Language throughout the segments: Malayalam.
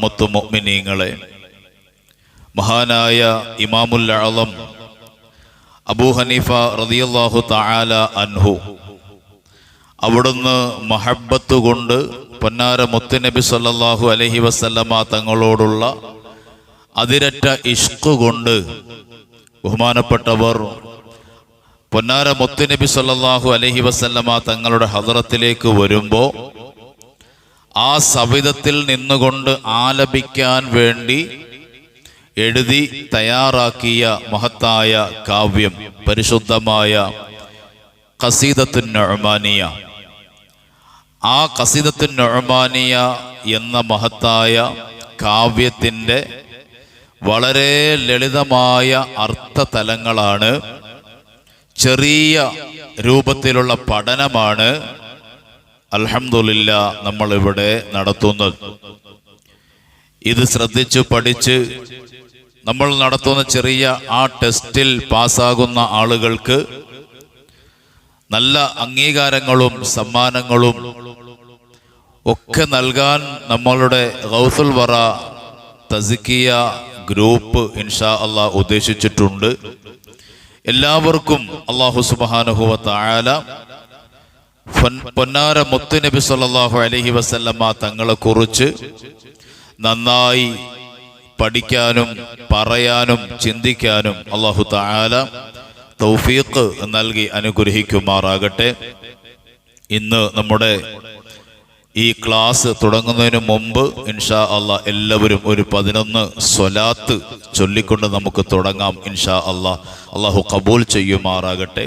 മുത്തുമൊമിനീങ്ങളെ മഹാനായ ഇമാമുൽ അളം അബൂ ഹനീഫ റതിയല്ലാഹു തആല അൻഹു അവിടുന്ന് മഹബത്ത് കൊണ്ട് പൊന്നാര മുത്തുനബി സല്ലാഹു അലഹി വസല്ലമ തങ്ങളോടുള്ള അതിരറ്റ ഇഷ്ക് കൊണ്ട് ബഹുമാനപ്പെട്ടവർ പൊന്നാര മുത്തുനബി സല്ലാഹു അലഹി വസല്ലമ തങ്ങളുടെ ഹദറത്തിലേക്ക് വരുമ്പോൾ ആ സവിധത്തിൽ നിന്നുകൊണ്ട് ആലപിക്കാൻ വേണ്ടി എഴുതി തയ്യാറാക്കിയ മഹത്തായ കാവ്യം പരിശുദ്ധമായ കസീദത്തു നൊഴമാനിയ ആ കസീദത്തു നൊഴമാനിയ എന്ന മഹത്തായ കാവ്യത്തിന്റെ വളരെ ലളിതമായ അർത്ഥതലങ്ങളാണ്. ചെറിയ രൂപത്തിലുള്ള പഠനമാണ്. അൽഹംദുലില്ല നമ്മൾ ഇവിടെ നടത്തുന്നത്. ഇത് ശ്രദ്ധിച്ചു പഠിച്ച് നമ്മൾ നടത്തുന്ന ചെറിയ ആ ടെസ്റ്റിൽ പാസ്സാകുന്ന ആളുകൾക്ക് നല്ല അംഗീകാരങ്ങളും സമ്മാനങ്ങളും ഒക്കെ നൽകാൻ നമ്മളുടെ ഗൗസുൽ വറ തസിക്കിയ ഗ്രൂപ്പ് ഇൻഷാ അള്ളാഹ് ഉദ്ദേശിച്ചിട്ടുണ്ട്. എല്ലാവർക്കും അള്ളാഹു സുബാനുഹുവ തായാല പൊന്നാര മുത്തുനബി സല്ലല്ലാഹു അലഹി വസല്ലമ്മ തങ്ങളെ കുറിച്ച് നന്നായി പഠിക്കാനും പറയാനും ചിന്തിക്കാനും അള്ളാഹു താല തൗഫീഖ് നൽകി അനുഗ്രഹിക്കുമാറാകട്ടെ. ഇന്ന് നമ്മുടെ ഈ ക്ലാസ് തുടങ്ങുന്നതിന് മുമ്പ് ഇൻഷാ അള്ളാ എല്ലാവരും ഒരു പതിനൊന്ന് സ്വലാത്ത് ചൊല്ലിക്കൊണ്ട് നമുക്ക് തുടങ്ങാം ഇൻഷാ അള്ളാ അള്ളാഹു കബൂൽ ചെയ്യുമാറാകട്ടെ.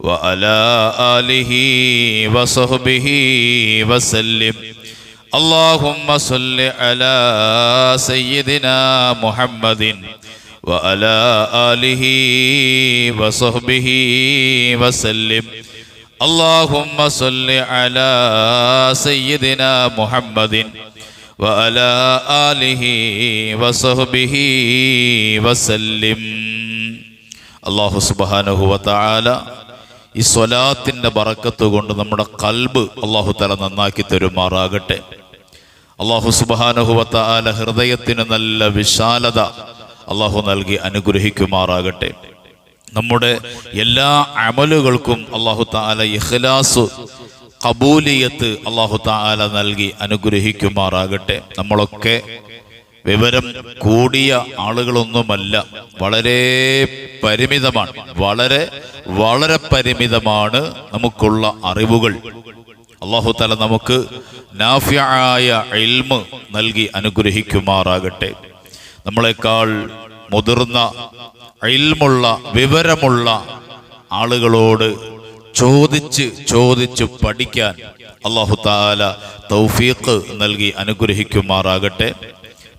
وعلى آله وصحبه وسلم اللهم صل على سيدنا محمد وعلى آله وصحبه وسلم اللهم صل على سيدنا محمد وعلى آله وصحبه وسلم الله سبحانه وتعالى ഈ സ്വലാത്തിന്റെ ബറക്കത്ത് കൊണ്ട് നമ്മുടെ കൽബ് അള്ളാഹു തല നന്നാക്കി തരുമാറാകട്ടെ. അള്ളാഹു സുബാനുഹുവത്ത ആല ഹൃദയത്തിന് നല്ല വിശാലത അള്ളാഹു നൽകി അനുഗ്രഹിക്കുമാറാകട്ടെ. നമ്മുടെ എല്ലാ അമലുകൾക്കും അള്ളാഹു താല ഇഖ്ലാസ് കബൂലിയത്ത് അള്ളാഹു താല നൽകി അനുഗ്രഹിക്കുമാറാകട്ടെ. നമ്മളൊക്കെ വിവരം കൂടിയ ആളുകളൊന്നുമല്ല. വളരെ പരിമിതമാണ്. വളരെ വളരെ പരിമിതമാണ് നമുക്കുള്ള അറിവുകൾ. അള്ളാഹു തല നമുക്ക് നാഫ്യായ ഇൽമ് നൽകി അനുഗ്രഹിക്കുമാറാകട്ടെ. നമ്മളെക്കാൾ മുതിർന്ന ഇൽമുള്ള വിവരമുള്ള ആളുകളോട് ചോദിച്ച് ചോദിച്ച് പഠിക്കാൻ അള്ളാഹു താല തൗഫീഖ് നൽകി അനുഗ്രഹിക്കുമാറാകട്ടെ.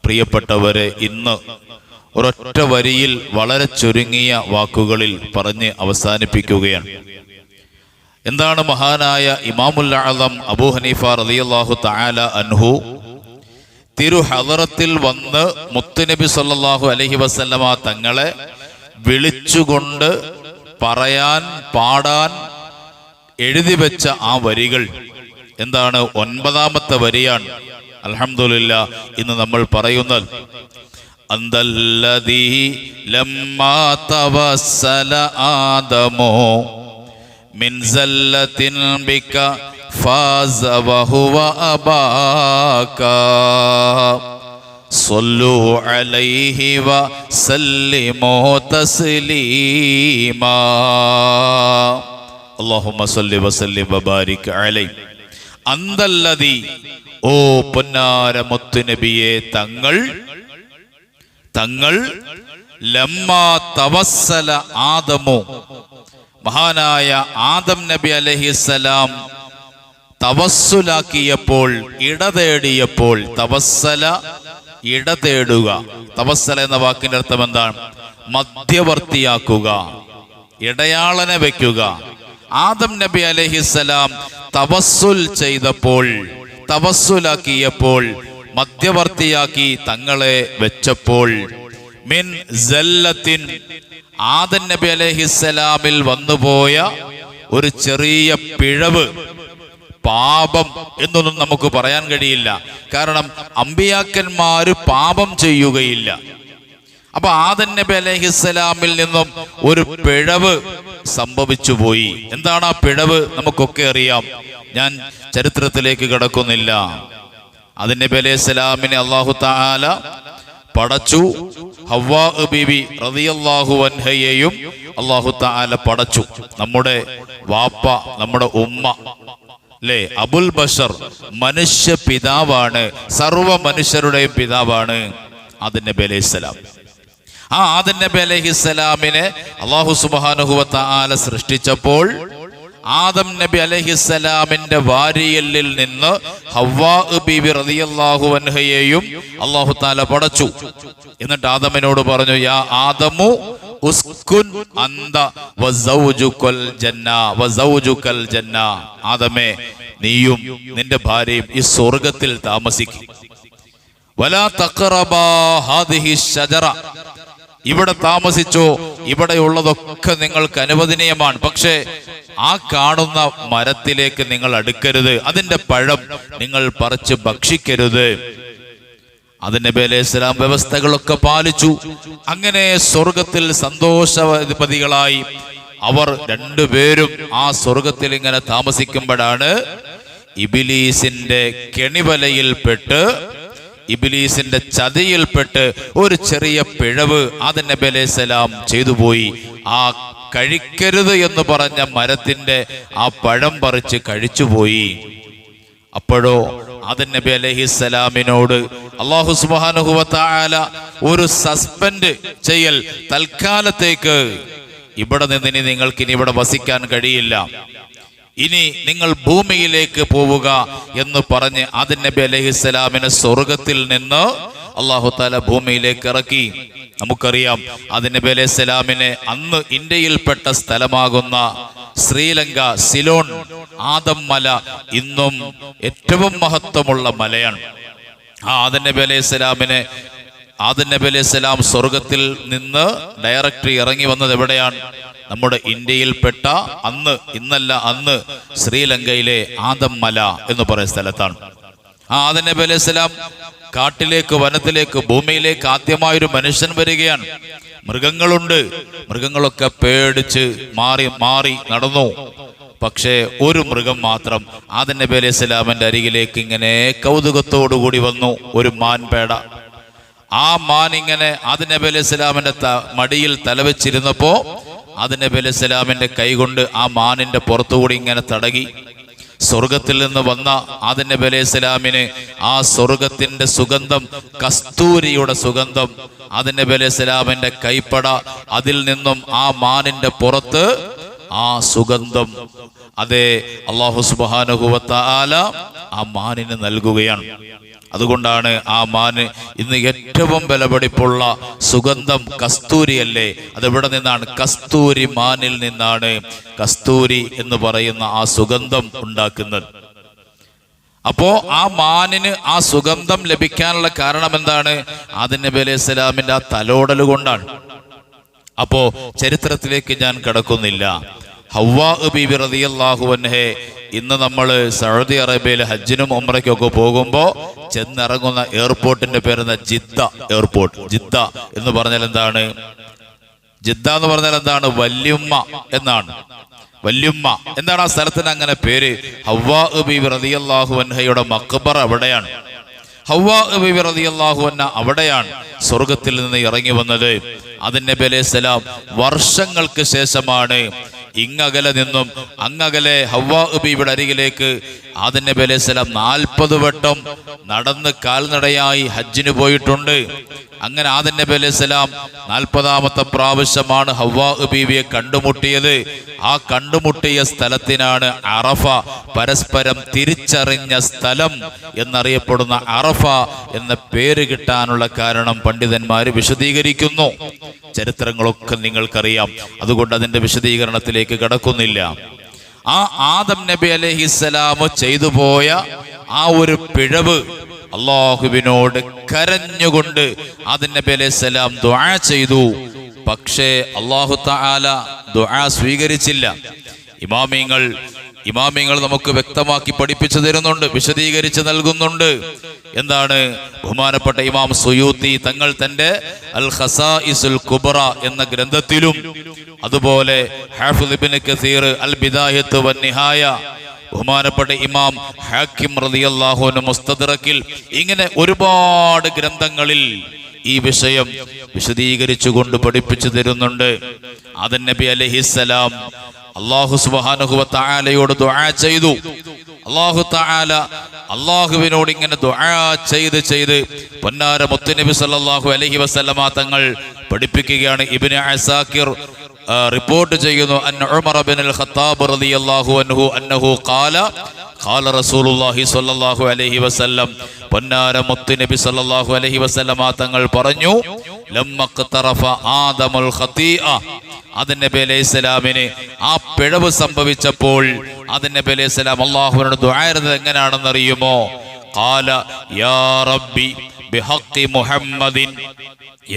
പ്രിയപ്പെട്ടവരെ ഇന്ന് ഒരൊറ്റ വരിയിൽ വളരെ ചുരുങ്ങിയ വാക്കുകളിൽ പറഞ്ഞ് അവസാനിപ്പിക്കുകയാണ്. എന്താണ് മഹാനായ ഇമാമുൽ ആലം അബൂ ഹനീഫ റളിയല്ലാഹു തആല അൻഹു? തിരു ഹദറത്തിൽ വന്ന് മുത്തുനബി സല്ലല്ലാഹു അലൈഹി വസല്ലമ തങ്ങളെ വിളിച്ചുകൊണ്ട് പറയാൻ പാടാൻ എഴുതി വെച്ച ആ വരികൾ. എന്താണ്? ഒൻപതാമത്തെ വരിയാണ്. അൽഹംദുലില്ല ഇന്ന് നമ്മൾ പറയുന്നത് അന്തല്ലദീ ലമ്മാ തവസ്സല ആദമോ من زلة بك فاز وهو أباك صلوا عليه وسلموا تسليما اللهم صل وسلم وبارك عليه أنت الذي ഓ പൊന്നാര മുത്തുനബിയെ തങ്ങൾ തങ്ങൾ ലമ്മാ തവസ്സല ആദമോ. മഹാനായ ആദം നബി അലഹിസലാം തവസ്സുലാക്കിയപ്പോൾ ഇടതേടിയപ്പോൾ തവസ്സല ഇടതേടുക. തവസ്സല എന്ന വാക്കിന്റെ അർത്ഥം എന്താണ്? മധ്യവർത്തിയാക്കുക ഇടയാളനെ വെക്കുക ആദം നബി അലഹിസലാം തവസ്സുൽ ചെയ്തപ്പോൾ തവസ്സുലാക്കിയപ്പോൾ മധ്യവർത്തിയാക്കി തങ്ങളെ വെച്ചപ്പോൾ മിൻ ജല്ലത്തിൻ ആദൻ നബി അലഹിസ്സലാമിൽ വന്നുപോയ ഒരു ചെറിയ പിഴവ് പാപം എന്നൊന്നും നമുക്ക് പറയാൻ കഴിയില്ല. കാരണം അമ്പിയാക്കന്മാര് പാപം ചെയ്യുകയില്ല. അപ്പൊ ആദൻ നബി അലഹിസ്സലാമിൽ നിന്നും ഒരു പിഴവ് സംഭവിച്ചു പോയി എന്താണ് ആ പിഴവ്? നമുക്കൊക്കെ അറിയാം. ഞാൻ ചരിത്രത്തിലേക്ക് കിടക്കുന്നില്ല. അതിന്റെ പേലെ സലാമിനെ അള്ളാഹു താല പടച്ചു. ഹവ്വാ ബിബി അൻഹയെയും അള്ളാഹു താല പടച്ചു. നമ്മുടെ വാപ്പ നമ്മുടെ ഉമ്മ അല്ലേ അബുൽ ബഷർ മനുഷ്യ പിതാവാണ്. സർവ മനുഷ്യരുടെയും പിതാവാണ് നബി അലൈഹി ആ ആദിന്റെ സ്വലാമിനെ അള്ളാഹു സുബാനുഹുവ താല സൃഷ്ടിച്ചപ്പോൾ ആദം നബി അലഹിസ്സലാമിന്റെ വാരിയലിൽ നിന്ന് ഹവ്വാ ബീബി റളിയല്ലാഹു അൻഹയെയും അല്ലാഹു തആല പടച്ചു. എന്നിട്ട് ആദമിനോട് പറഞ്ഞു യാ ആദമു ഉസ്കുൻ അന്ത വസൗജുക്കൽ ജന്ന വസൗജുക്കൽ ജന്ന. ആദമേ നീയും നിന്റെ ഭാര്യയും ഈ സ്വർഗത്തിൽ താമസിക്കും. വലാ തഖറബാ ഹാദിഹി ഷജറ ഇവിടെ താമസിച്ചോ ഇവിടെയുള്ളതൊക്കെ നിങ്ങൾക്ക് അനുവദനീയമാണ്. പക്ഷേ ആ കാണുന്ന മരത്തിലേക്ക് നിങ്ങൾ അടുക്കരുത്. അതിന്റെ പഴം നിങ്ങൾ പറിച്ച് ഭക്ഷിക്കരുത്. അതിന്റെ പേലെ ഇസ്ലാം വ്യവസ്ഥകളൊക്കെ പാലിച്ചു. അങ്ങനെ സ്വർഗത്തിൽ സന്തോഷപതികളായി അവർ രണ്ടുപേരും ആ സ്വർഗത്തിൽ ഇങ്ങനെ താമസിക്കുമ്പോഴാണ് ഇബിലീസിന്റെ കെണിവലയിൽപ്പെട്ട് ഇബിലീസിന്റെ ചതിയിൽപ്പെട്ട് ഒരു ചെറിയ പിഴവ് ആദൻ നബി ചെയ്തു പോയി. ആ കഴിക്കരുത് എന്ന് പറഞ്ഞ മരത്തിന്റെ ആ പഴം പറിച്ച് കഴിച്ചുപോയി അപ്പോഴോ ആദൻ നബി അള്ളാഹു സുബാനുഹുവത്തായ ഒരു സസ്പെൻഡ് ചെയ്യൽ തൽക്കാലത്തേക്ക്. ഇവിടെ നിന്ന് ഇനി നിങ്ങൾക്ക് ഇനി ഇവിടെ വസിക്കാൻ കഴിയില്ല. ഇനി നിങ്ങൾ ഭൂമിയിലേക്ക് പോവുക എന്ന് പറഞ്ഞ് ആദൻ നബി അലഹിസ്സലാമിനെ സ്വർഗത്തിൽ നിന്ന് അള്ളാഹു താല ഭൂമിയിലേക്ക് ഇറക്കി. നമുക്കറിയാം നബി അലൈഹി അന്ന് ഇന്ത്യയിൽപ്പെട്ട സ്ഥലമാകുന്ന ശ്രീലങ്ക സിലോൺ ആദം മല ഇന്നും ഏറ്റവും മഹത്വമുള്ള മലയാണ്. ആ ആദൻ നബി അലൈഹി സ്വലാമിനെ നബി അലൈഹി സ്വലാം സ്വർഗത്തിൽ നിന്ന് ഡയറക്റ്റ് ഇറങ്ങി വന്നത് എവിടെയാണ്? നമ്മുടെ ഇന്ത്യയിൽപ്പെട്ട അന്ന് ഇന്നല്ല അന്ന് ശ്രീലങ്കയിലെ ആദം മല എന്ന് പറയുന്ന സ്ഥലത്താണ്. ആ ആദം നബി അലൈഹി സ്വലാം കാട്ടിലേക്ക് വനത്തിലേക്ക് ഭൂമിയിലേക്ക് ആദ്യമായൊരു മനുഷ്യൻ വരികയാണ്. മൃഗങ്ങളുണ്ട്. മൃഗങ്ങളൊക്കെ പേടിച്ച് മാറി മാറി നടന്നു. പക്ഷേ ഒരു മൃഗം മാത്രം ആദൻ നബി അലൈഹി സ്വലാമിന്റെ അരികിലേക്ക് ഇങ്ങനെ കൗതുകത്തോടുകൂടി വന്നു. ഒരു മാൻപേട. ആ മാൻ ഇങ്ങനെ ആദൻ നബി അലൈഹി സ്വലാമിന്റെ ത- മടിയിൽ തലവെച്ചിരുന്നപ്പോ അലൈഹി സ്വലാമിന്റെ കൈകൊണ്ട് ആ മാനിന്റെ പുറത്തുകൂടി ഇങ്ങനെ തടകി. സ്വർഗത്തിൽ നിന്ന് വന്ന നബി അലൈഹി സ്വലാമിന് ആ സ്വർഗത്തിന്റെ സുഗന്ധം കസ്തൂരിയുടെ സുഗന്ധം നബി അലൈഹി സ്വലാമിന്റെ കൈപ്പട അതിൽ നിന്നും ആ മാനിന്റെ പുറത്ത് ആ സുഗന്ധം. അതെ അള്ളാഹു സുബാനുഹുവത്ത ആല ആ മാനിന് നൽകുകയാണ്. അതുകൊണ്ടാണ് ആ മാന് ഇന്ന് ഏറ്റവും വിലപിടിപ്പുള്ള സുഗന്ധം കസ്തൂരിയല്ലേ? അതെവിടെ നിന്നാണ്? കസ്തൂരി മാനിൽ നിന്നാണ് കസ്തൂരി എന്ന് പറയുന്ന ആ സുഗന്ധം ഉണ്ടാക്കുന്നത്. അപ്പോ ആ മാനിന് ആ സുഗന്ധം ലഭിക്കാനുള്ള കാരണം എന്താണ്? ആദിനബി അലൈഹി സ്വലാമിന്റെ ആ തലോടൽ കൊണ്ടാണ്. അപ്പോ ചരിത്രത്തിലേക്ക് ഞാൻ കടക്കുന്നില്ല. ഹവ്വാ ഇന്ന് നമ്മൾ സൗദി അറേബ്യയിൽ ഹജ്ജിനും ഉമ്രയ്ക്കൊക്കെ പോകുമ്പോൾ ചെന്നിറങ്ങുന്ന എയർപോർട്ടിന്റെ പേരെന്ന ജിദ്ദ എയർപോർട്ട്. ജിദ്ദ എന്ന് പറഞ്ഞാൽ എന്താണ്? ജിദ്ദ എന്ന് പറഞ്ഞാൽ എന്താണ്? വല്യുമ്മ എന്നാണ്. വല്യുമ്മ. എന്താണ് ആ സ്ഥലത്തിന് അങ്ങനെ പേര്? ഹവ്വാ ബീബി അൻഹയുടെ മക്ബറ അവിടെയാണ്. ഹവ്വാ ബീബി റളിയല്ലാഹു അൻഹ അവിടെയാണ് സ്വർഗത്തിൽ നിന്ന് ഇറങ്ങി വന്നത്. അതിന്റെ നബി സലാം വർഷങ്ങൾക്ക് ശേഷമാണ് ഇങ്ങകലെ നിന്നും അങ്ങകലെ ഹവ്വാ ബീബിയുടെ അരികിലേക്ക് ആദൻ നബി അലൈഹി നാൽപ്പത് വട്ടം നടന്ന് കാൽനടയായി ഹജ്ജിന് പോയിട്ടുണ്ട്. അങ്ങനെ ആദൻ നബി അലൈഹി സ്വലാം നാൽപ്പതാമത്തെ പ്രാവശ്യമാണ് ഹവ്വാ ബീവിയെ കണ്ടുമുട്ടിയത്. ആ കണ്ടുമുട്ടിയ സ്ഥലത്തിനാണ് അറഫ പരസ്പരം തിരിച്ചറിഞ്ഞ സ്ഥലം എന്നറിയപ്പെടുന്ന അറഫ എന്ന പേര് കിട്ടാനുള്ള കാരണം പണ്ഡിതന്മാർ വിശദീകരിക്കുന്നു. ചരിത്രങ്ങളൊക്കെ നിങ്ങൾക്കറിയാം. അതുകൊണ്ട് അതിന്റെ വിശദീകരണത്തിലേക്ക് കടക്കുന്നില്ല. ആ ആദം നബി അലഹിസ്സലാമ് ചെയ്തു പോയ ആ ഒരു പിഴവ് അള്ളാഹുവിനോട് കരഞ്ഞുകൊണ്ട് ആദം അലൈഹി സ്വലാം ദുആ ചെയ്തു. പക്ഷേ അള്ളാഹു താല ദുആ സ്വീകരിച്ചില്ല. ഇമാമിങ്ങൾ ഇമാമിങ്ങൾ നമുക്ക് വ്യക്തമാക്കി പഠിപ്പിച്ചു തരുന്നുണ്ട് വിശദീകരിച്ച് നൽകുന്നുണ്ട്. എന്താണ്? ബഹുമാനപ്പെട്ട ഇമാം സുയൂത്തി തങ്ങൾ തന്റെ അൽ ഖസാഇസുൽ കുബ്ര എന്ന ഗ്രന്ഥത്തിലും അതുപോലെ ഹാഫിദ് കസീർ അൽ വൻ നിഹായ ബഹുമാനപ്പെട്ട ഇമാം ഹാക്കിം റളിയല്ലാഹു മുസ്തദിറക്കിൽ ഇങ്ങനെ ഒരുപാട് ഗ്രന്ഥങ്ങളിൽ ഈ വിഷയം വിശദീകരിച്ചു കൊണ്ട് പഠിപ്പിച്ചു തരുന്നുണ്ട്. അതൻ നബി അലഹിസ്സലാം അള്ളാഹു സുബാനുഹുവ താലയോട് ദുആ ചെയ്തു. അള്ളാഹു താല അള്ളാഹുവിനോട് ഇങ്ങനെ ദുആ ചെയ്ത് ചെയ്ത് പൊന്നാര മുത്തുനബി സല്ലല്ലാഹു അലഹി വസല്ലമ തങ്ങൾ പഠിപ്പിക്കുകയാണ് ഇബിന് അസാക്കിർ റിപ്പോർട്ട് ചെയ്യുന്നു. അൻ ഉമർ ബിൻ അൽ ഖത്താബ് റളിയല്ലാഹു അൻഹു അന്നഹു ഖാല ഖാല റസൂലുള്ളാഹി സ്വല്ലല്ലാഹു അലൈഹി വസല്ലം. പൊന്നാര മുത്ത് നബി സ്വല്ലല്ലാഹു അലൈഹി വസല്ലമ തങ്ങൾ പറഞ്ഞു ലമ്മഖ്തറഫ ആദമുൽ ഖതീഅ. ആദം നബി അലൈഹി സ്വലാമിന് ആ പിഴവ് സംഭവിച്ചപ്പോൾ ആദം നബി അലൈഹി സ്വലാം അള്ളാഹുവിനോട് ദുആയിരുന്നത് എങ്ങനെയാണെന്ന് അറിയുമോ ഖാല യാ റബ്ബി ബിഹഖി മുഹമ്മദിൻ.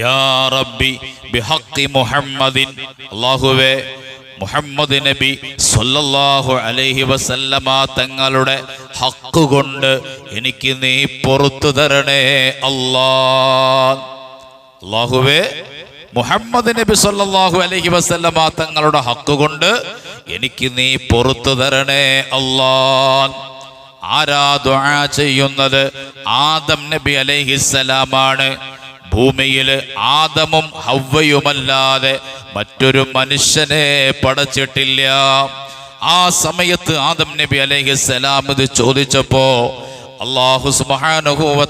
യാ റബ്ബി ബിഹഖി മുഹമ്മദിൻ. അല്ലാഹുവേ മുഹമ്മദ് നബി സല്ലല്ലാഹു അലൈഹി വസല്ലമ തങ്ങളുടെ ഹക്ക് കൊണ്ട് എനിക്ക് നീ പുറത്തു തരണേ അല്ലാ. അല്ലാഹുവേ മുഹമ്മദ് നബി സല്ലല്ലാഹു അലൈഹി വസല്ലമ തങ്ങളുടെ ഹക്ക് കൊണ്ട് എനിക്ക് നീ പുറത്തു തരണേ അല്ലാ. ആരാ ദുആ ചെയ്യുന്നത്? ആദം നബി അലൈഹിസ്സലാമാണ്. ഭൂമിയിൽ ആദമും ഹവ്വയുമല്ലാതെ മറ്റൊരു മനുഷ്യനെ പടച്ചിട്ടില്ല. ആ സമയത്ത് ആദം നബി അലൈഹിസ്സലാം ഇത് ചോദിച്ചപ്പോ അള്ളാഹു വ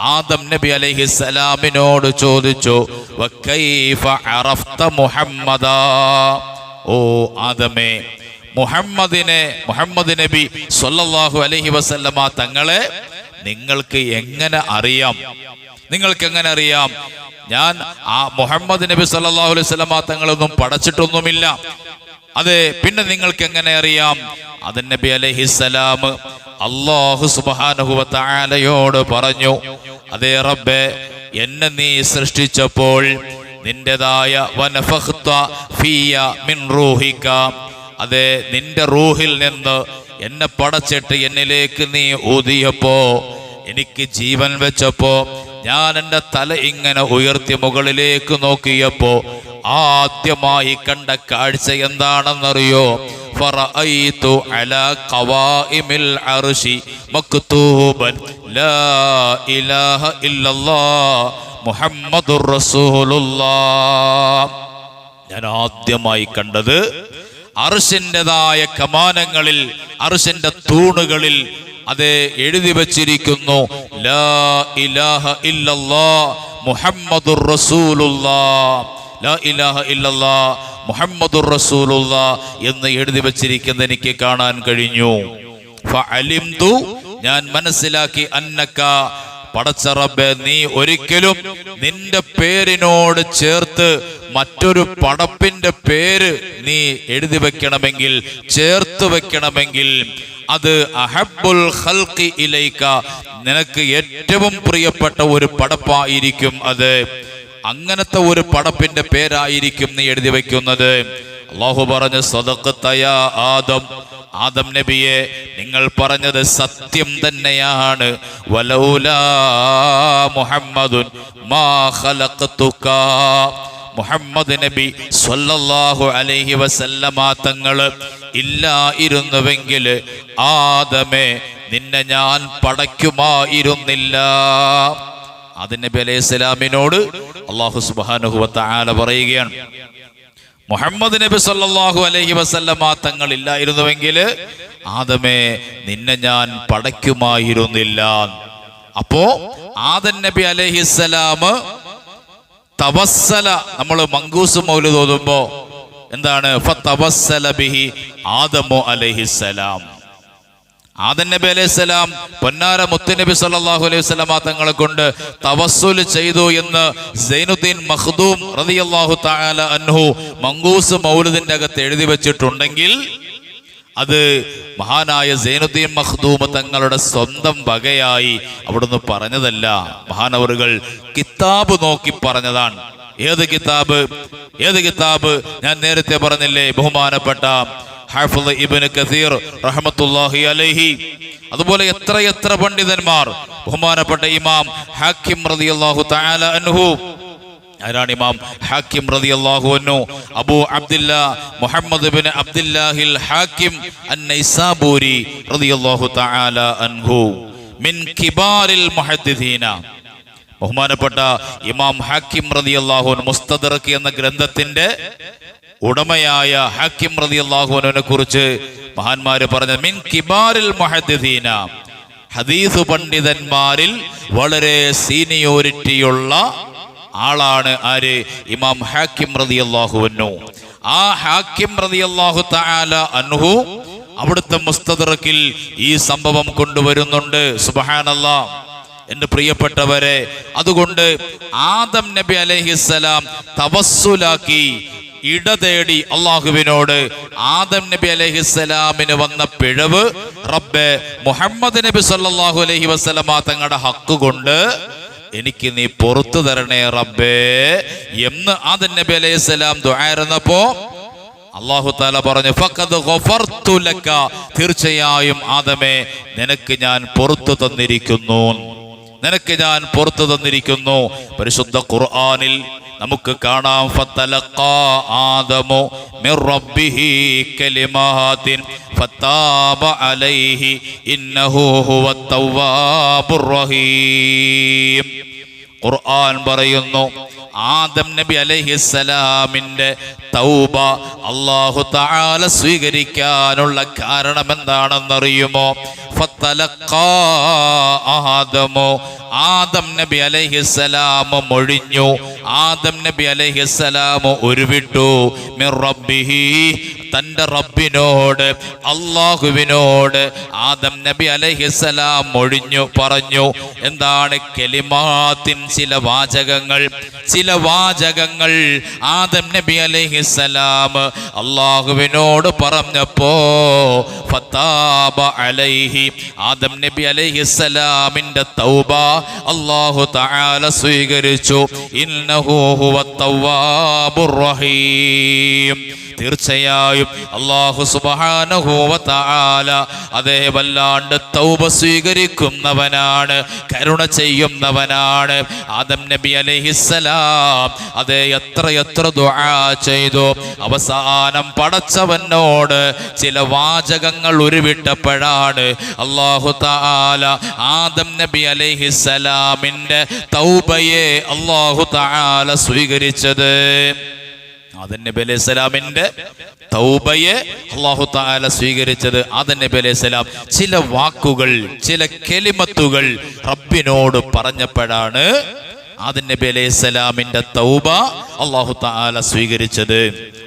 ആദം നബി അലൈഹിസ്സലാമിനോട് ചോദിച്ചു വക്കൈഫ അറഫ്ത മുഹമ്മദാ? ഓ ആദമേ മുഹമ്മദിനെ മുഹമ്മദ് നബി സൊല്ലാഹു അലഹി വസല്ലമ തങ്ങളെ നിങ്ങൾക്ക് എങ്ങനെ അറിയാം? നിങ്ങൾക്ക് എങ്ങനെ അറിയാം? ഞാൻ ആ മുഹമ്മദ് നബി സല്ലാഹു അലൈഹി വസല്ലമ തങ്ങളൊന്നും പടച്ചിട്ടൊന്നുമില്ല അതെ പിന്നെ നിങ്ങൾക്ക് എങ്ങനെ അറിയാം? അത് നബി അലൈഹിസ്സലാം അള്ളാഹു തആലയോട് പറഞ്ഞു അതേ റബ്ബെ എന്നെ നീ സൃഷ്ടിച്ചപ്പോൾ നിന്റേതായ വനഫഖ്ത ഫിയ മിൻ റൂഹിക അതെ നിന്റെ റൂഹിൽ നിന്ന് എന്നെ പടച്ചിട്ട് എന്നിലേക്ക് നീ ഊതിയപ്പോ എനിക്ക് ജീവൻ വെച്ചപ്പോ ഞാൻ എന്റെ തല ഇങ്ങനെ ഉയർത്തി മുകളിലേക്ക് നോക്കിയപ്പോ ആദ്യമായി കണ്ട കാഴ്ച എന്താണെന്നറിയോ? ഞാൻ ആദ്യമായി കണ്ടത് അർഷിന്റെതായ കമാനങ്ങളിൽ അർഷിന്റെ തൂണുകളിൽ അത് എഴുതി വച്ചിരിക്കുന്നു. ലാ ഇലാഹ ഇല്ലല്ലാ മുഹമ്മദുർ ലാ ഇലാഹ ഇല്ലല്ലാ മുഹമ്മദുർ റസൂലുള്ള എന്ന് എഴുതി വച്ചിരിക്കുന്നത് എനിക്ക് കാണാൻ കഴിഞ്ഞു. ഞാൻ മനസ്സിലാക്കി അന്നക്ക പടച്ച റബ്ബെ നീ ഒരിക്കലും നിന്റെ പേരിനോട് ചേർത്ത് മറ്റൊരു പടപ്പിന്റെ പേര് നീ എഴുതി വെക്കണമെങ്കിൽ ചേർത്ത് വെക്കണമെങ്കിൽ അത് അഹബുൽ ഖൽഖി ഇലൈക്ക നിനക്ക് ഏറ്റവും പ്രിയപ്പെട്ട ഒരു പടപ്പായിരിക്കും അത്. അങ്ങനത്തെ ഒരു പടപ്പിന്റെ പേരായിരിക്കും നീ എഴുതി വെക്കുന്നത്. അള്ളാഹു പറഞ്ഞു സ്വതക്കത്തയാ ആദം. ആദം നബിയെ നിങ്ങൾ പറഞ്ഞത് സത്യം തന്നെയാണ്. മുഹമ്മദുൻ മാ മുഹമ്മദ് നബി സ്വല്ലല്ലാഹു അലൈഹി വസല്ലമ തങ്ങൾ ഇല്ലായിരുന്നുവെങ്കിൽ ആദമേ നിന്നെ ഞാൻ പടയ്ക്കുമായിരുന്നില്ല. ആദം നബി അലൈഹി സ്വലാമിനോട് അള്ളാഹു സുബ്ഹാനഹു ആല പറയുകയാണ്. മുഹമ്മദ് നബി സല്ലല്ലാഹു അലൈഹി വസല്ലമ തങ്ങൾ ഇല്ലായിരുന്നുവെങ്കിൽ ആദമേ നിന്നെ ഞാൻ പടയ്ക്കുമായിരുന്നില്ല. അപ്പോ ആദൻ നബി അലൈഹിസ്സലാം തവസ്സല നമ്മൾ മങ്കൂസ് മൗൽ ഓതുമ്പോ എന്താണ്? ബിഹി ആദമു അലൈഹിസ്സലാം ആദൻ നബി അലൈഹി സ്വലാം പൊന്നാര മുത്തുനബി സല്ലല്ലാഹു അലൈഹി വസല്ലമ തങ്ങളെ കൊണ്ട് തവസ്സുൽ ചെയ്തു എന്ന് സൈനുദ്ദീൻ മഖ്ദൂം റതിയല്ലാഹു താല അൻഹു മങ്കൂസ് മൗലിദിന്റെ അകത്ത് എഴുതി വെച്ചിട്ടുണ്ടെങ്കിൽ അത് മഹാനായ സൈനുദ്ദീൻ മഖ്ദൂം തങ്ങളുടെ സ്വന്തം വകയായി അവിടുന്ന് പറഞ്ഞതല്ല. മഹാനവറുകൾ കിതാബ് നോക്കി പറഞ്ഞതാണ്. ഏത് കിതാബ്? ഏത് കിതാബ്? ഞാൻ നേരത്തെ പറഞ്ഞില്ലേ ബഹുമാനപ്പെട്ട ഹാഫിൾ ഇബ്നു കസീർ റഹമത്തുല്ലാഹി അലൈഹി. അതുപോലെ എത്ര എത്ര പണ്ഡിതന്മാർ ബഹുമാനപ്പെട്ട ഇമാം ഹാക്കിം റളിയല്ലാഹു തആല അൻഹു. ആരാണ് ഇമാം ഹാക്കിം റളിയല്ലാഹു അൻഹു? അബൂ അബ്ദില്ല മുഹമ്മദ് ബിൻ അബ്ദില്ലാഹിൽ ഹാക്കിം അന്നൈസാബൂരി റളിയല്ലാഹു തആല അൻഹു. മിൻ കിബാരിൽ മുഹദ്ദിഥീന ബഹുമാനപ്പെട്ട ഇമാം ഹാക്കിം റളിയല്ലാഹു അൻഹു മുസ്തദറക്ക് എന്ന ഗ്രന്ഥത്തിന്റെ ഉടമയായ ഹാക്കിം അള്ളാഹുനെ കുറിച്ച് മഹാന്മാര് പറഞ്ഞ മിൻ കിബാരിൽ മഹദ്ദീന ഹദീസ് പണ്ഡിതന്മാരിൽ വളരെ സീനിയോറിറ്റിയുള്ള ആളാണ് ആര്? ഇമാം ഹാക്കിം റതി റളിയല്ലാഹുവിനു ആ ഹാക്കിം റതി അള്ളാഹു താല അൻഹു അവിടുത്തെ മുസ്തദറക്കിൽ ഈ സംഭവം കൊണ്ടുവരുന്നുണ്ട്. സുബഹാനല്ല. എന്റെ പ്രിയപ്പെട്ടവരെ അതുകൊണ്ട് ആദം നബി അലഹിസ്സലാം തവസ്സുലാക്കി ഇട തേടി അള്ളാഹുവിനോട് ആദം നബി അലൈഹിസ്സലാമിന് വന്ന പിഴവ് റബ്ബെ മുഹമ്മദ് നബി സല്ലാഹു അലഹി വസല്ലമ തങ്ങളുടെ ഹക്ക് കൊണ്ട് എനിക്ക് നീ പുറത്തു തരണേ റബ്ബേ എന്ന് ആദം നബി അലൈഹി സ്വലാം ദുആയിരുന്നപ്പോ അള്ളാഹു താല പറഞ്ഞു തീർച്ചയായും ആദമേ നിനക്ക് ഞാൻ പുറത്തു തന്നിരിക്കുന്നു നിനക്ക് ഞാൻ പുറത്തു തന്നിരിക്കുന്നു. പരിശുദ്ധ ഖുർആാനിൽ നമുക്ക് കാണാം. ഖുർആൻ പറയുന്നു ആദം നബി അലൈഹിസ്സലാമിന്റെ തൗബ അള്ളാഹു താല സ്വീകരിക്കാനുള്ള കാരണം എന്താണെന്നറിയുമോ ഫത്തലക്കാ ആദമു ആദം നബി അലൈഹിസ്സലാം മൊഴിഞ്ഞു. ആദം നബി അലൈഹിസ്സലാം ഉരുവിട്ടു. മിർ റബ്ബിഹി തന്റെ റബ്ബിനോട് അള്ളാഹുവിനോട് ആദം നബി അലൈഹിസ്സലാം മൊഴിഞ്ഞു പറഞ്ഞു. എന്താണ് കെലിമാത്തിൻ ചില വാചകങ്ങൾ? ചില വാചകങ്ങൾ ആദം നബി അലൈഹിസ്സലാം അള്ളാഹുവിനോട് പറഞ്ഞപ്പോ ഫത്താബ അലൈഹി ആദം നബി അലൈഹിസ്സലാമിന്റെ തൗബ അള്ളാഹു തആല സ്വീകരിച്ചു. ഇന്നഹു ഹുവത്തവ്വാബുർ റഹീം. തീർച്ചയായും അള്ളാഹു തആല അതേ വല്ലാണ്ട് തൗബ സ്വീകരിക്കുന്നവനാണ് കരുണ ചെയ്യുന്നവനാണ്. ആദം നബി അലൈഹിസ്സലാം അതേ എത്ര എത്ര ദുആ ചെയ്തു. അവസാനം പടച്ചവനോട് ചില വാചകങ്ങൾ ഉരുവിട്ടപ്പോഴാണ് അള്ളാഹു താല ആദം നബി അലൈഹിസ്സലാമിന്റെ തൗബയെ അള്ളാഹു താല സ്വീകരിച്ചത്. ആദൻ നബി അലൈഹി സ്വലാമിന്റെ തൗബയെ അള്ളാഹു താല സ്വീകരിച്ചത് ആദൻ നബി അലൈഹി സ്വലാം. ചില വാക്കുകൾ ചില കെലിമത്തുകൾ റബ്ബിനോട് പറഞ്ഞപ്പോഴാണ് ആദൻ നബി അലൈഹി സ്വലാമിന്റെ തൗബ അള്ളാഹു താല സ്വീകരിച്ചത്.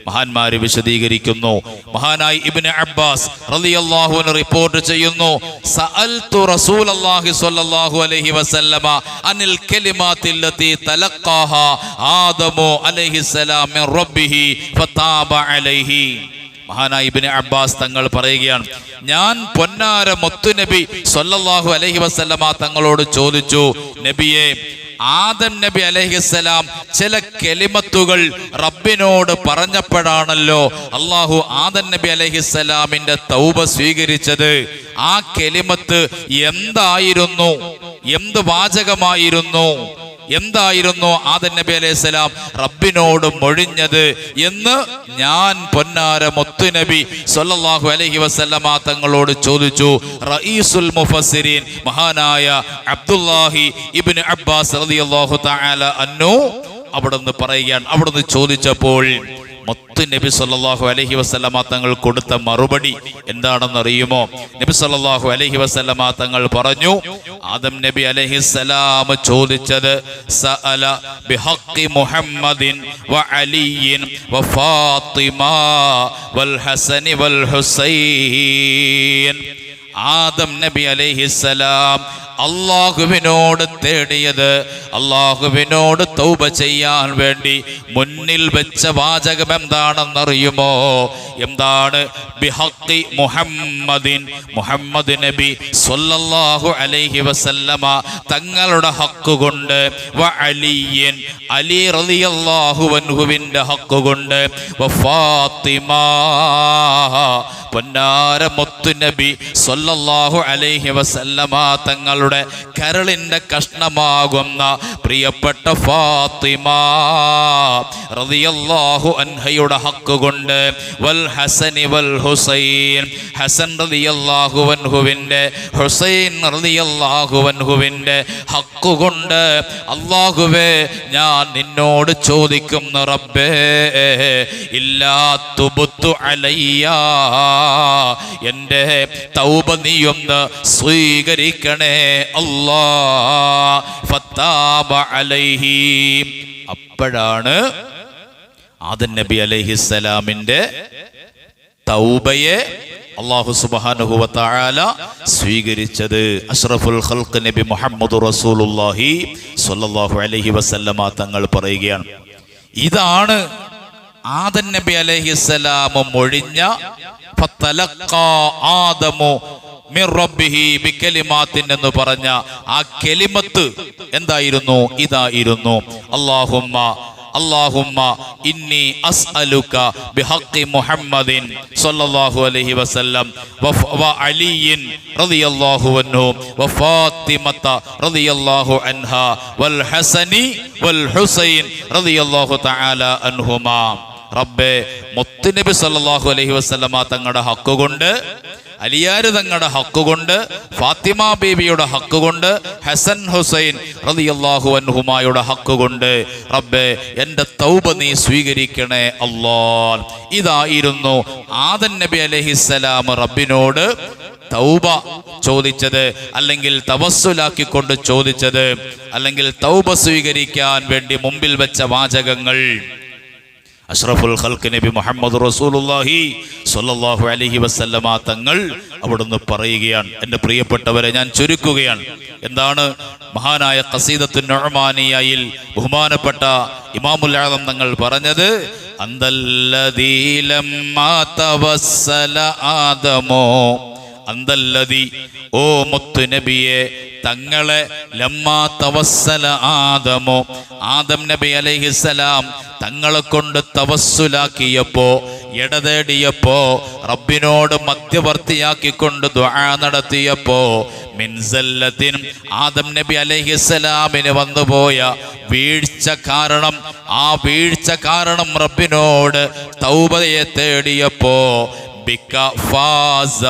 മഹാന്മാര് വിശദീകരിക്കുന്നു. മഹാനായി ഇബ്നു അബ്ബാസ് റളിയല്ലാഹു അൻഹു റിപ്പോർട്ട് ചെയ്യുന്നു സഅൽതു റസൂലല്ലാഹി സ്വല്ലല്ലാഹു അലൈഹി വസല്ലമ അനിൽ കലിമാത്തില്ലതി തലഖാഹ ആദമു അലൈഹിസ്സലാം മിൻ റബ്ബിഹി ഫതാബ അലൈഹി. മഹാനായി ഇബ്നു അബ്ബാസ് തങ്ങൾ പറയുകയാണ് ഞാൻ പൊന്നാര മുത്തുനബി സ്വല്ലല്ലാഹു അലൈഹി വസല്ലമ തങ്ങളോട് ചോദിച്ചു നബിയെ ആദം നബി അലൈഹിസ്സലാം ചില കെലിമത്തുകൾ റബ്ബിനോട് പറഞ്ഞപ്പോഴാണല്ലോ അള്ളാഹു ആദം നബി അലൈഹിസ്സലാമിന്റെ തൗബ സ്വീകരിച്ചത്. ആ കെലിമത്ത് എന്തായിരുന്നു? എന്ത് വാചകമായിരുന്നു? എന്തായിരുന്നു ആദൻ നബി അലൈഹി സ്വലാം? റബ്ബിനോട് മൊഴിഞ്ഞത് എന്ന് ഞാൻ പൊന്നാര മുത്തു നബി സൊല്ലാഹു അലഹി വസല്ലമ തങ്ങളോട് ചോദിച്ചു. റഈസുൽ മുഫസിരീൻ മഹാനായ അബ്ദുല്ലാഹി ഇബ്നു അബ്ബാസ് റളിയല്ലാഹു തആല അന്നു അവിടുന്ന് പറയുകയാണ്. അവിടുന്ന് ചോദിച്ചപ്പോൾ മുത്ത് നബി സല്ലാഹു അലഹി വസല്ലമ തങ്ങൾ കൊടുത്ത മറുപടി എന്താണെന്നറിയുമോ? നബി സല്ലാഹു അലഹി വസല്ലമ തങ്ങൾ പറഞ്ഞു ആദം നബി അലഹി സലാം ചോദിച്ചത് സഅല ബിഹഖി മുഹമ്മദിൻ വ വ ഫാത്തിമ വൽ ഹസനി വൽ ഹുസൈൻ. ആദം നബി അലൈഹിസ്സലാം അള്ളാഹുവിനോട് തേടിയത്. അള്ളാഹുവിനോട് തൗബ ചെയ്യാൻ വേണ്ടി മുന്നിൽ വെച്ച വാചകം എന്താണെന്നറിയുമോ? എന്താണ്? ബിഹക്കി മുഹമ്മദിൻ മുഹമ്മദ് നബി സൊല്ലാഹു അലൈഹി വസല്ലമ തങ്ങളുടെ ഹക്ക് കൊണ്ട് വ അലിയൻ അലി റളിയല്ലാഹു അൻഹുവിന്റെ ഹക്ക് കൊണ്ട് വ ഫാത്തിമ നബി മുത്തുനബി സല്ലല്ലാഹു അലൈഹി വസല്ലമ തങ്ങളുടെ കരളിന്റെ കഷ്ണമാകുന്ന പ്രിയപ്പെട്ട ഫാത്തിമ റളിയല്ലാഹു അൻഹയുടെ ഹക്ക് കൊണ്ട് വൽ ഹസനി വൽ ഹുസൈൻ. ഹസൻ റളിയല്ലാഹു അൻഹുവിന്റെ ഹുസൈൻ റളിയല്ലാഹു അൻഹുവിന്റെ ഹക്ക് കൊണ്ട് അല്ലാഹുവേ ഞാൻ നിന്നോട് ചോദിക്കുന്ന റബ്ബേ ഇല്ലാ തുബുത്തു അലയ്യ. എന്റെ തൗബ നീയൊന്ന് സ്വീകരിക്കണേ അല്ലാ അലൈഹി. അപ്പോഴാണ് ആദൻ നബി അലൈഹി അലൈഹിസ്സലാമിന്റെ തൗബയെ അള്ളാഹു തആല സ്വീകരിച്ചത്. അഷ്റഫുൽ ഖൽക്ക് നബി മുഹമ്മദ് റസൂലുള്ളാഹി സ്വല്ലല്ലാഹു അലൈഹി വസല്ലമ തങ്ങൾ പറയുകയാണ്. ഇതാണ് ആദൻ നബി അലൈഹിസ്സലാം മൊഴിഞ്ഞ ആദമു എന്ന് പറഞ്ഞ ആ കെലിമത്ത് എന്തായിരുന്നു? ഇതായിരുന്നു. അല്ലാഹുമ്മ അല്ലാഹുമ്മ ഇന്നി അസ്അലുക ബിഹഖി മുഹമ്മദിൻ സല്ലല്ലാഹു അലൈഹി വസല്ലം വ അലിയിൻ റളിയല്ലാഹു അൻഹു വ ഫാത്തിമത റളിയല്ലാഹു അൻഹ വൽ ഹസനി വൽ ഹുസൈൻ റളിയല്ലാഹു തആല അൻഹുമാ. റബ്ബെ മുത്തുനബി സല്ലാഹു അലഹി വസ്ലമ തങ്ങളുടെ ഹക്കുകൊണ്ട് അലിയാര് തങ്ങളുടെ ഹക്കുകൊണ്ട് ഫാത്തിമ ബീബിയുടെ ഹക്കുകൊണ്ട് ഹസൻ ഹുസൈൻ റളിയല്ലാഹു അൻഹുമായുടെ ഹക്കുകൊണ്ട് റബ്ബെ എന്റെ തൗബ നീ സ്വീകരിക്കണേ അല്ലോ ഇതായിരുന്നു ആദൻ നബി അലൈഹിസ്സലാം റബ്ബിനോട് തൗബ ചോദിച്ചത് അല്ലെങ്കിൽ തപസ്സുലാക്കിക്കൊണ്ട് ചോദിച്ചത് അല്ലെങ്കിൽ തൗബ സ്വീകരിക്കാൻ വേണ്ടി മുമ്പിൽ വെച്ച വാചകങ്ങൾ. അഷ്റഫുൽ ഖൽക്ക് നബി മുഹമ്മദ് റസൂലുള്ളാഹി സ്വല്ലല്ലാഹു അലൈഹി വസല്ലമ തങ്ങൾ അവിടുന്ന് പറയുകയാണ്. എന്റെ പ്രിയപ്പെട്ടവരെ ഞാൻ ചുരുക്കുകയാണ്. എന്താണ്? മഹാനായ ഖസീദത്തുൻ നുഅ്മാനിയയിൽ ബഹുമാനപ്പെട്ട ഇമാമുൽ ആദം തങ്ങൾ പറഞ്ഞത് മാതവസ്സല തവസ്സല ആദമോ അന്തല്ലതി ഓ മുത്തു നബിയെ തങ്ങളെ ലമ്മാ തവസ്സല ആദമോ ആദം നബി അലൈഹിസ്സലാം തങ്ങളെ കൊണ്ട് തവസ്സുലാക്കിയപ്പോ ഇടതേടിയപ്പോ റബ്ബിനോട് മധ്യവർത്തിയാക്കിക്കൊണ്ട് ദുആ നടത്തിയപ്പോ മിൻസല്ലത്തിൻ ആദം നബി അലൈഹിസ്സലാമിന് വന്നുപോയ വീഴ്ച കാരണം ആ വീഴ്ച കാരണം റബ്ബിനോട് തൗബയെ തേടിയപ്പോ ബിക്ക ഫാസ.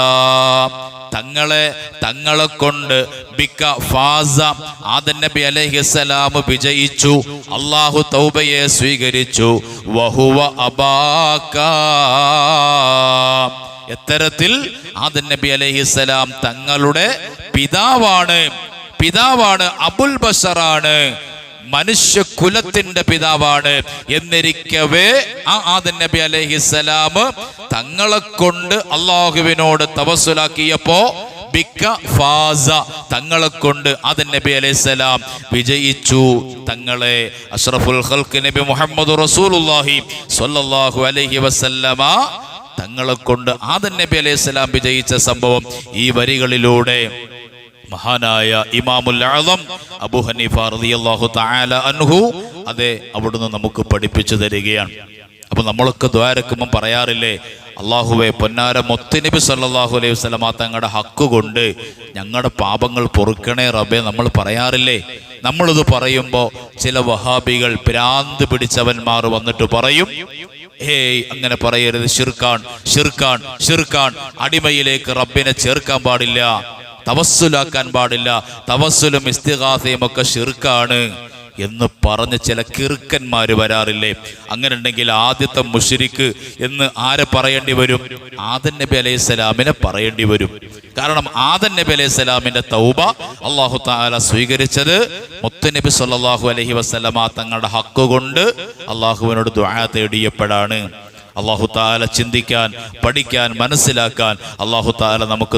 തങ്ങളെ തങ്ങളെ കൊണ്ട് ബിക്ക ഫാസ. ആദൻ നബി അലൈഹിസ്സലാം വിജയിച്ചു. അള്ളാഹു തൗബയെ സ്വീകരിച്ചു. വഹുവ അബാക എത്തരത്തിൽ ആദൻ നബി അലൈഹിസ്സലാം തങ്ങളുടെ പിതാവാണ്. പിതാവാണ് അബുൽ ബഷറാണ്. മനുഷ്യകുലത്തിന്റെ പിതാവാണ്. എന്നിരിക്കവേ ആ ആദൻ നബി അലഹിസലാം തങ്ങളെ കൊണ്ട് അള്ളാഹുവിനോട് തപസ്സുലാക്കിയപ്പോ ബിക്ക ഫാസ തങ്ങളെ കൊണ്ട് ആദൻ നബി അലൈഹിസ്സലാം വിജയിച്ചു. തങ്ങളെ അഷ്റഫുൽ ഖൽക്ക് നബി മുഹമ്മദ് റസൂലുള്ളാഹി സ്വല്ലല്ലാഹു അലൈഹി വസല്ലമ തങ്ങളെ കൊണ്ട് ആദൻ നബി അലൈഹിസ്സലാം വിജയിച്ച സംഭവം ഈ വരികളിലൂടെ. മഹാനായ ഇമാമുൽ ആലം അബു ഹനീഫ റളിയല്ലാഹു തആല അൻഹു അതെ അവിടുന്ന് നമുക്ക് പഠിപ്പിച്ചു തരികയാണ്. അപ്പൊ നമ്മളൊക്കെ ദ്വാരക്കുമ്പം പറയാറില്ലേ അള്ളാഹുവെ പൊന്നാര മുത്തുനബി സല്ലാഹു അലൈഹി വസല്ലമ തങ്ങളുടെ ഹക്ക് കൊണ്ട് ഞങ്ങളുടെ പാപങ്ങൾ പൊറുക്കണേ റബ്ബെ നമ്മൾ പറയാറില്ലേ. നമ്മളിത് പറയുമ്പോൾ ചില വഹാബികൾ ഭ്രാന്ത് പിടിച്ചവന്മാർ വന്നിട്ട് പറയും ഹേയ് അങ്ങനെ പറയരുത് ഷിർഖാൻ ഷിർഖാൻ ഷിർഖാൻ അടിമയിലേക്ക് റബ്ബിനെ ചേർക്കാൻ പാടില്ല. തവസ്സുലാക്കാൻ പാടില്ല. തവസ്സുലും ഇസ്തിഹാസയും ഒക്കെ ഷിർക്കാണ് എന്ന് പറഞ്ഞ് ചില കിറുക്കന്മാര് വരാറില്ലേ? അങ്ങനെ ഉണ്ടെങ്കിൽ ആദ്യത്തെ മുഷിരിക്ക് എന്ന് ആരെ പറയേണ്ടി വരും? ആദൻ നബി അലൈഹി സ്വലാമിനെ പറയേണ്ടി വരും. കാരണം ആദൻ നബി അലൈഹി സ്വലാമിന്റെ തൗബ അള്ളാഹു താല സ്വീകരിച്ചത് മുത്തനബി സല്ലാഹു അലഹി വസല്ലമ തങ്ങളുടെ ഹക്ക് കൊണ്ട് അള്ളാഹുവിനോട് ദുആ തേടിയപ്പോഴാണ്. അള്ളാഹു താല ചിന്തിക്കാൻ പഠിക്കാൻ മനസ്സിലാക്കാൻ അള്ളാഹു താല നമുക്ക്